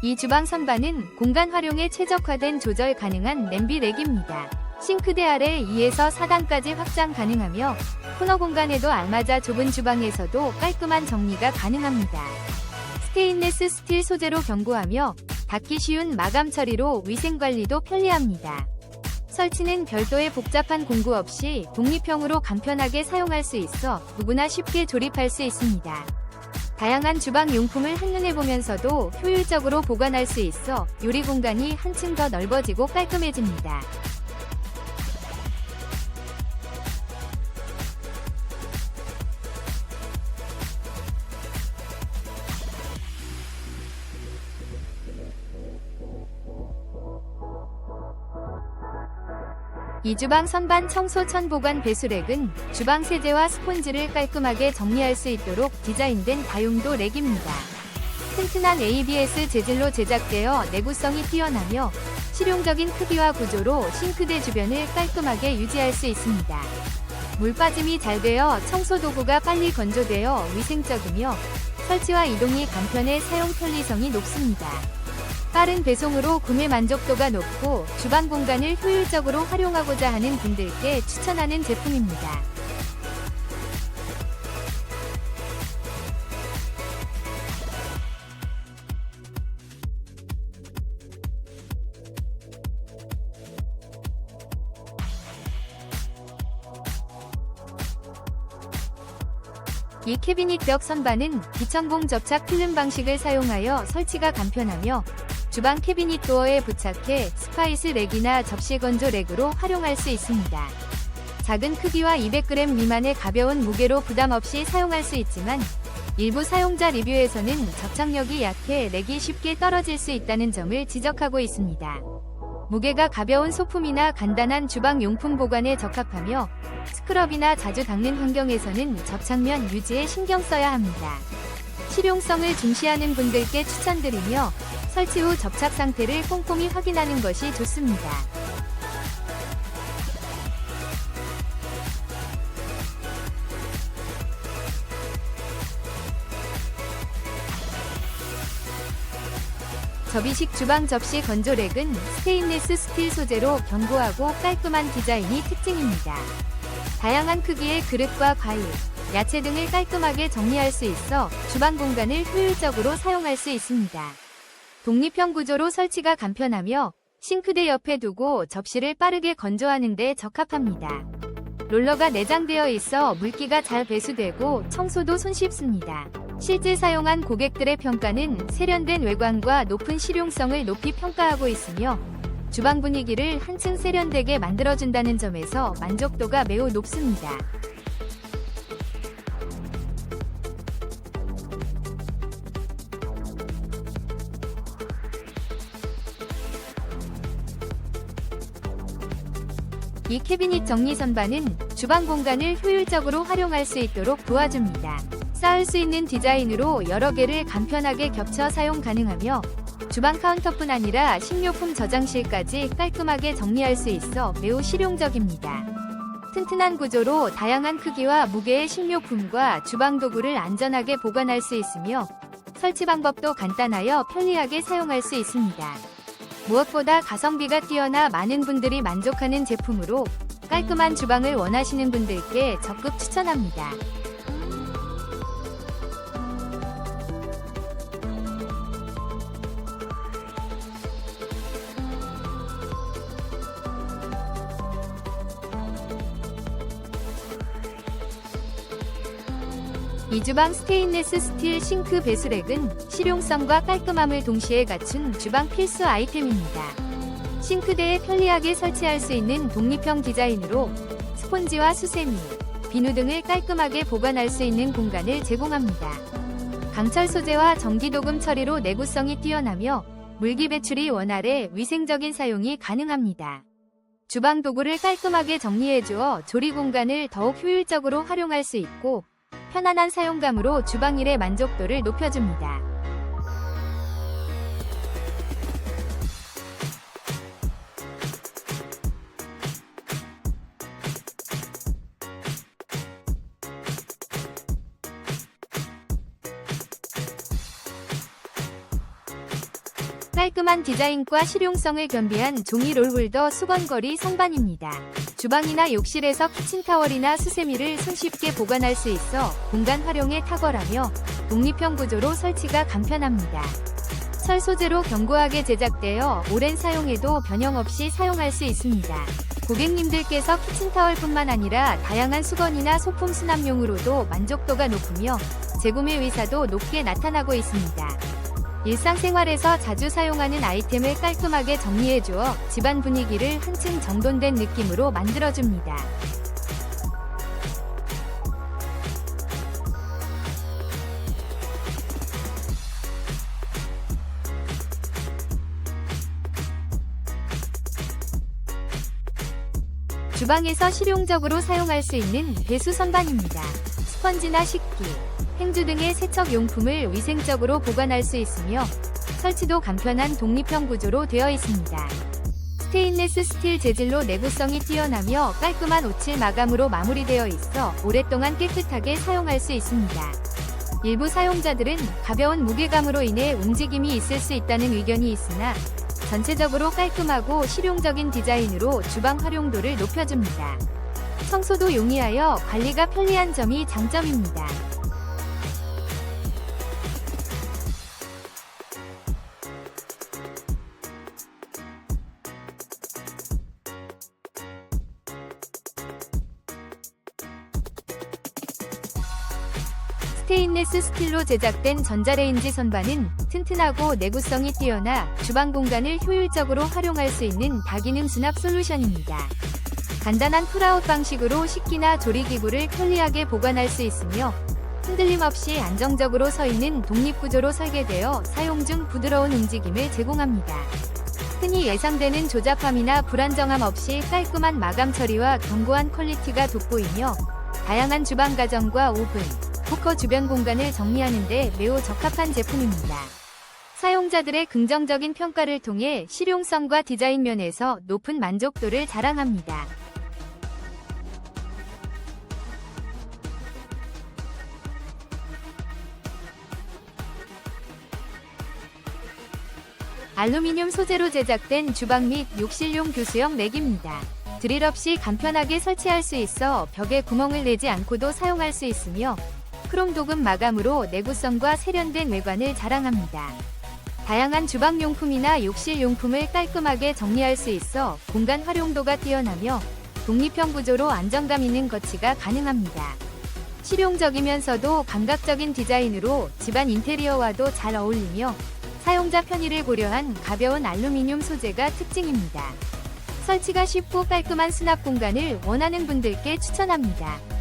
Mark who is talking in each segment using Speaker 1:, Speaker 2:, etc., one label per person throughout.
Speaker 1: 이 주방 선반은 공간 활용에 최적화된 조절 가능한 냄비 렉입니다. 싱크대 아래 2에서 4단까지 확장 가능하며 코너 공간에도 알맞아 좁은 주방에서도 깔끔한 정리가 가능합니다. 스테인레스 스틸 소재로 견고하며 닫기 쉬운 마감 처리로 위생관리도 편리합니다. 설치는 별도의 복잡한 공구 없이 독립형으로 간편하게 사용할 수 있어 누구나 쉽게 조립할 수 있습니다. 다양한 주방 용품을 한눈에 보면서도 효율적으로 보관할 수 있어 요리 공간이 한층 더 넓어지고 깔끔해집니다. 이 주방 선반 청소 천 보관 배수렉은 주방 세제와 스폰지를 깔끔하게 정리할 수 있도록 디자인된 다용도 렉입니다. 튼튼한 ABS 재질로 제작되어 내구성이 뛰어나며 실용적인 크기와 구조로 싱크대 주변을 깔끔하게 유지할 수 있습니다. 물 빠짐이 잘 되어 청소 도구가 빨리 건조되어 위생적이며 설치와 이동이 간편해 사용 편리성이 높습니다. 빠른 배송으로 구매 만족도가 높고 주방 공간을 효율적으로 활용하고자 하는 분들께 추천하는 제품입니다. 이 캐비닛 벽 선반은 비천공 접착 필름 방식을 사용하여 설치가 간편하며 주방 캐비닛 도어에 부착해 스파이스 렉이나 접시 건조 렉으로 활용할 수 있습니다. 작은 크기와 200g 미만의 가벼운 무게로 부담 없이 사용할 수 있지만 일부 사용자 리뷰에서는 접착력이 약해 렉이 쉽게 떨어질 수 있다는 점을 지적하고 있습니다. 무게가 가벼운 소품이나 간단한 주방 용품 보관에 적합하며 스크럽이나 자주 닦는 환경에서는 접착면 유지에 신경 써야 합니다. 실용성을 중시하는 분들께 추천드리며 설치 후 접착 상태를 꼼꼼히 확인하는 것이 좋습니다. 접이식 주방 접시 건조렉은 스테인리스 스틸 소재로 견고하고 깔끔한 디자인이 특징입니다. 다양한 크기의 그릇과 과일, 야채 등을 깔끔하게 정리할 수 있어 주방 공간을 효율적으로 사용할 수 있습니다. 독립형 구조로 설치가 간편하며 싱크대 옆에 두고 접시를 빠르게 건조하는 데 적합합니다. 롤러가 내장되어 있어 물기가 잘 배수되고 청소도 손쉽습니다. 실제 사용한 고객들의 평가는 세련된 외관과 높은 실용성을 높이 평가하고 있으며 주방 분위기를 한층 세련되게 만들어준다는 점에서 만족도가 매우 높습니다. 이 캐비닛 정리 선반은 주방 공간을 효율적으로 활용할 수 있도록 도와줍니다. 쌓을 수 있는 디자인으로 여러 개를 간편하게 겹쳐 사용 가능하며 주방 카운터뿐 아니라 식료품 저장실까지 깔끔하게 정리할 수 있어 매우 실용적입니다. 튼튼한 구조로 다양한 크기와 무게의 식료품과 주방 도구를 안전하게 보관할 수 있으며 설치 방법도 간단하여 편리하게 사용할 수 있습니다. 무엇보다 가성비가 뛰어나 많은 분들이 만족하는 제품으로 깔끔한 주방을 원하시는 분들께 적극 추천합니다. 이 주방 스테인레스 스틸 싱크 배수렉은 실용성과 깔끔함을 동시에 갖춘 주방 필수 아이템입니다. 싱크대에 편리하게 설치할 수 있는 독립형 디자인으로 스폰지와 수세미, 비누 등을 깔끔하게 보관할 수 있는 공간을 제공합니다. 강철 소재와 전기도금 처리로 내구성이 뛰어나며 물기 배출이 원활해 위생적인 사용이 가능합니다. 주방 도구를 깔끔하게 정리해주어 조리 공간을 더욱 효율적으로 활용할 수 있고 편안한 사용감으로 주방일의 만족도를 높여줍니다. 깔끔한 디자인과 실용성을 겸비한 종이 롤홀더 수건거리 선반입니다. 주방이나 욕실에서 키친타월이나 수세미를 손쉽게 보관할 수 있어 공간 활용에 탁월하며 독립형 구조로 설치가 간편합니다. 철 소재로 견고하게 제작되어 오랜 사용에도 변형 없이 사용할 수 있습니다. 고객님들께서 키친타월뿐만 아니라 다양한 수건이나 소품 수납용으로도 만족도가 높으며 재구매 의사도 높게 나타나고 있습니다. 일상생활에서 자주 사용하는 아이템을 깔끔하게 정리해주어 집안 분위기를 한층 정돈된 느낌으로 만들어줍니다. 주방에서 실용적으로 사용할 수 있는 배수 선반입니다. 스펀지나 식기, 행주 등의 세척 용품을 위생적으로 보관할 수 있으며 설치도 간편한 독립형 구조로 되어 있습니다. 스테인레스 스틸 재질로 내구성이 뛰어나며 깔끔한 오칠 마감으로 마무리되어 있어 오랫동안 깨끗하게 사용할 수 있습니다. 일부 사용자들은 가벼운 무게감으로 인해 움직임이 있을 수 있다는 의견이 있으나 전체적으로 깔끔하고 실용적인 디자인으로 주방 활용도를 높여줍니다. 청소도 용이하여 관리가 편리한 점이 장점입니다. 스테인레스 스틸로 제작된 전자레인지 선반은 튼튼하고 내구성이 뛰어나 주방 공간을 효율적으로 활용할 수 있는 다기능 수납 솔루션입니다. 간단한 풀아웃 방식으로 식기나 조리기구를 편리하게 보관할 수 있으며 흔들림 없이 안정적으로 서 있는 독립구조로 설계되어 사용 중 부드러운 움직임을 제공합니다. 흔히 예상되는 조잡함이나 불안정함 없이 깔끔한 마감 처리와 견고한 퀄리티가 돋보이며 다양한 주방 가정과 오븐, 쿠커 주변 공간을 정리하는 데 매우 적합한 제품입니다. 사용자들의 긍정적인 평가를 통해 실용성과 디자인 면에서 높은 만족도를 자랑합니다. 알루미늄 소재로 제작된 주방 및 욕실용 교수형 렉입니다. 드릴 없이 간편하게 설치할 수 있어 벽에 구멍을 내지 않고도 사용할 수 있으며 크롬 도금 마감으로 내구성과 세련된 외관을 자랑합니다. 다양한 주방용품이나 욕실용품을 깔끔하게 정리할 수 있어 공간 활용도가 뛰어나며 독립형 구조로 안정감 있는 거치가 가능합니다. 실용적이면서도 감각적인 디자인으로 집안 인테리어와도 잘 어울리며 사용자 편의를 고려한 가벼운 알루미늄 소재가 특징입니다. 설치가 쉽고 깔끔한 수납 공간을 원하는 분들께 추천합니다.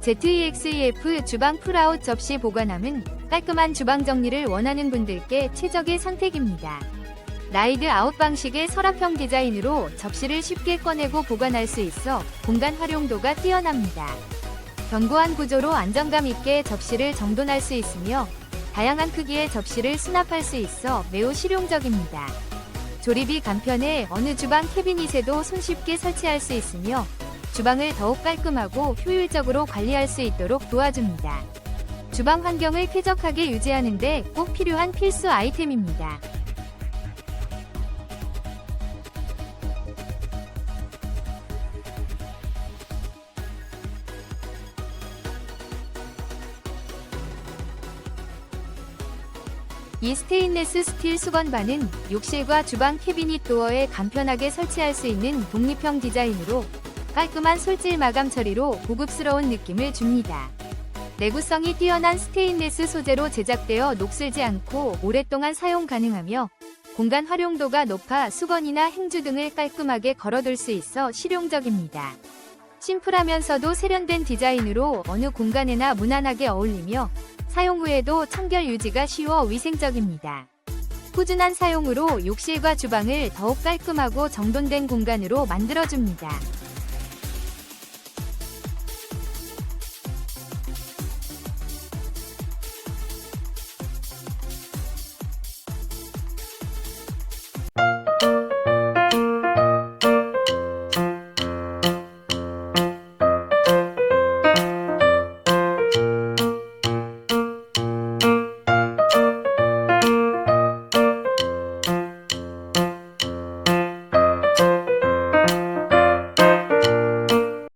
Speaker 1: ZEXEF 주방 풀아웃 접시 보관함은 깔끔한 주방 정리를 원하는 분들께 최적의 선택입니다. 라이드 아웃 방식의 서랍형 디자인으로 접시를 쉽게 꺼내고 보관할 수 있어 공간 활용도가 뛰어납니다. 견고한 구조로 안정감 있게 접시를 정돈할 수 있으며 다양한 크기의 접시를 수납할 수 있어 매우 실용적입니다. 조립이 간편해 어느 주방 캐비닛에도 손쉽게 설치할 수 있으며 주방을 더욱 깔끔하고 효율적으로 관리할 수 있도록 도와줍니다. 주방 환경을 쾌적하게 유지하는데 꼭 필요한 필수 아이템입니다. 이 스테인레스 스틸 수건반은 욕실과 주방 캐비닛 도어에 간편하게 설치할 수 있는 독립형 디자인으로 깔끔한 솔질 마감 처리로 고급스러운 느낌을 줍니다. 내구성이 뛰어난 스테인레스 소재로 제작되어 녹슬지 않고 오랫동안 사용 가능하며 공간 활용도가 높아 수건이나 행주 등을 깔끔하게 걸어둘 수 있어 실용적입니다. 심플하면서도 세련된 디자인으로 어느 공간에나 무난하게 어울리며 사용 후에도 청결 유지가 쉬워 위생적입니다. 꾸준한 사용으로 욕실과 주방을 더욱 깔끔하고 정돈된 공간으로 만들어줍니다.